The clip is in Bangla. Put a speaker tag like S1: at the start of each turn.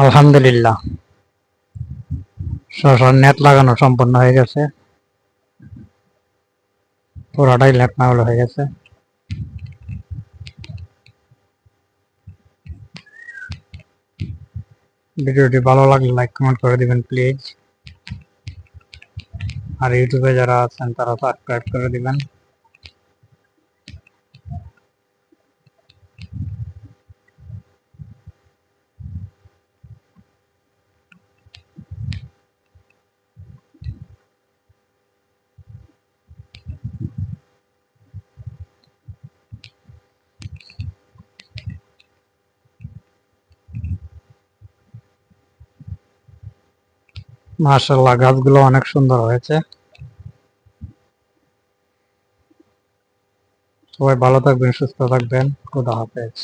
S1: আলহামদুলিল্লাহ। শশার নেট লাগানো সম্পূর্ণ হয়ে গেছে। পুরাটাই নেট না হয়ে গেছে। ভিডিওটি ভালো লাগলে লাইক কমেন্ট করে দিবেন প্লিজ আর ইউটিউবে যারা আছেন, তারা সাবস্ক্রাইব করে দিবেন। মাশাল্লাহ গাছগুলো অনেক সুন্দর হয়েছে। সবাই ভালো থাকবেন সুস্থ থাকবেন। খুদা হাফেজ।